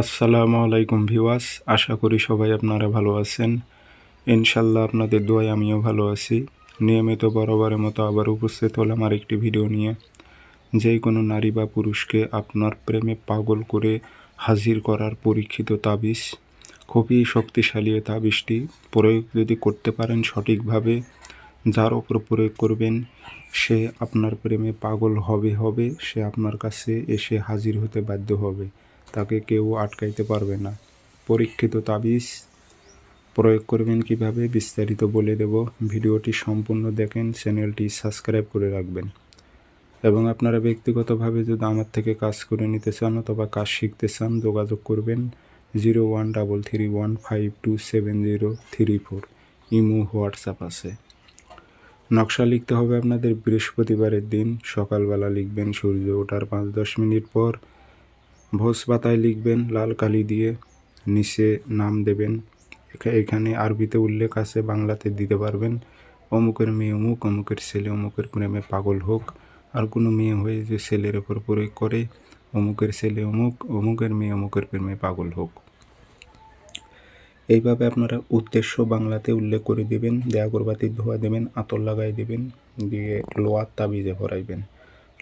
আসসালামু আলাইকুম ভিওয়াস আশা করি সবাই আপনারা ভালো আছেন। ইনশাল্লাহ আপনাদের দোয়ায় আমিও ভালো আছি। নিয়মিত বরাবরের মতো আবার উপস্থিত হলাম আরেকটি ভিডিও নিয়ে। যে কোনো নারী বা পুরুষকে আপনার প্রেমে পাগল করে হাজির করার পরীক্ষিত তাবিজ, খুবই শক্তিশালী তাবিজটি প্রয়োগ যদি করতে পারেন সঠিকভাবে, যার ওপর প্রয়োগ করবেন, সে আপনার প্রেমে পাগল হবে হবে, সে আপনার কাছে এসে হাজির হতে বাধ্য হবে। তাকে কেউ আটকাইতে পারবে না। পরীক্ষিত তাবিজ প্রয়োগ করবেন কীভাবে বিস্তারিত বলে দেব। ভিডিওটি সম্পূর্ণ দেখেন, চ্যানেলটি সাবস্ক্রাইব করে রাখবেন। এবং আপনারা ব্যক্তিগতভাবে যদি আমার থেকে কাজ করে নিতে চান অথবা কাজ শিখতে চান, যোগাযোগ করবেন zero one double three one five two seven zero three four. Imo, WhatsApp আছে। নকশা লিখতে হবে আপনাদের বৃহস্পতিবারের দিন। সকালবেলা লিখবেন সূর্য ওঠার পাঁচ দশ মিনিট পর। ভোজ পাতায় লিখবেন লাল কালি দিয়ে, নিচে নাম দেবেন। এখা- এখানে আরবিতে উল্লেখ আছে, বাংলাতে দিতে পারবেন। অমুকের মেয়ে অমুক, অমুকের ছেলে অমুকের প্রেমে পাগল হোক। আর কোনো মেয়ে হয়ে যে ছেলের ওপর প্রয়োগ করে, অমুকের ছেলে অমুক, অমুকের মেয়ে অমুকের প্রেমে পাগল হোক। এইভাবে আপনারা উদ্দেশ্য বাংলাতে উল্লেখ করে দেবেন, দেয়া আগরবাতির ধোয়া দেবেন, আতর লাগাই দেবেন, দিয়ে লোয়ার তাবিজে ভরাইবেন।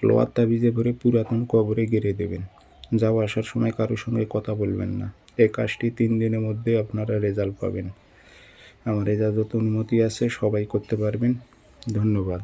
লোয়ার তাবিজে ভরে পুরাতন কবরে গেড়ে দেবেন। যাওয়া আসার সময় কারোর সঙ্গে কথা বলবেন না। এই কাজটি তিন দিনের মধ্যে আপনারা রেজাল্ট পাবেন। আমার এজাজত অনুমতি আছে, সবাই করতে পারবেন। ধন্যবাদ।